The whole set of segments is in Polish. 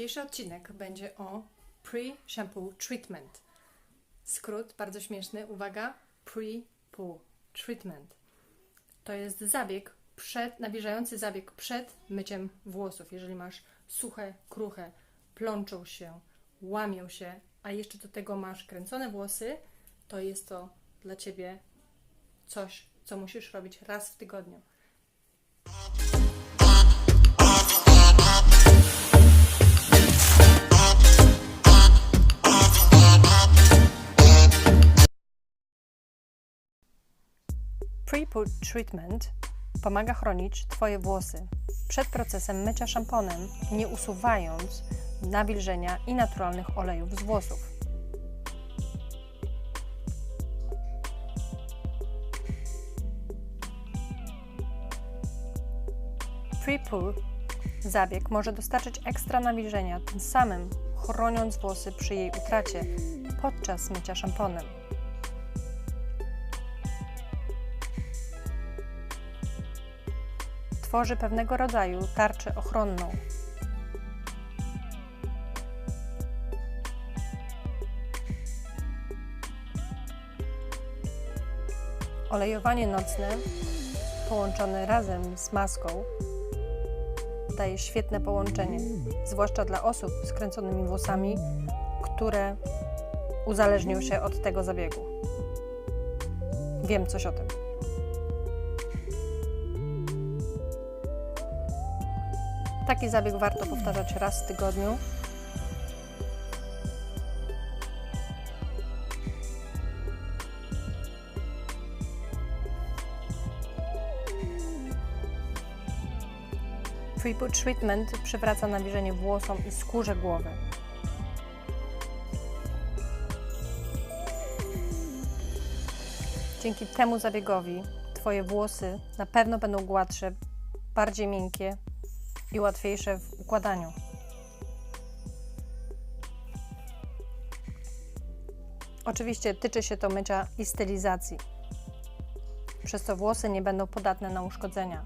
Dzisiejszy odcinek będzie o pre-shampoo treatment. Skrót bardzo śmieszny, uwaga, pre-poo treatment. To jest zabieg przed, nawilżający zabieg przed myciem włosów. Jeżeli masz suche, kruche, plączą się, łamią się, a jeszcze do tego masz kręcone włosy, to jest to dla Ciebie coś, co musisz robić raz w tygodniu. Pre-poo treatment pomaga chronić Twoje włosy przed procesem mycia szamponem, nie usuwając nawilżenia i naturalnych olejów z włosów. Pre-poo zabieg może dostarczyć ekstra nawilżenia, tym samym chroniąc włosy przy jej utracie podczas mycia szamponem. Tworzy pewnego rodzaju tarczę ochronną. Olejowanie nocne połączone razem z maską daje świetne połączenie, zwłaszcza dla osób z kręconymi włosami, które uzależnią się od tego zabiegu. Wiem coś o tym. Taki zabieg warto powtarzać raz w tygodniu. Pre-poo treatment przywraca nawilżenie włosom i skórze głowy. Dzięki temu zabiegowi Twoje włosy na pewno będą gładsze, bardziej miękkie i łatwiejsze w układaniu. Oczywiście tyczy się to mycia i stylizacji, przez co włosy nie będą podatne na uszkodzenia.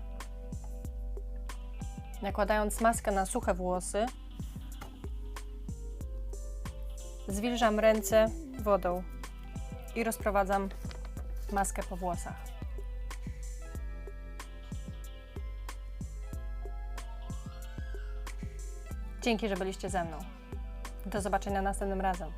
Nakładając maskę na suche włosy, zwilżam ręce wodą i rozprowadzam maskę po włosach. Dzięki, że byliście ze mną. Do zobaczenia następnym razem.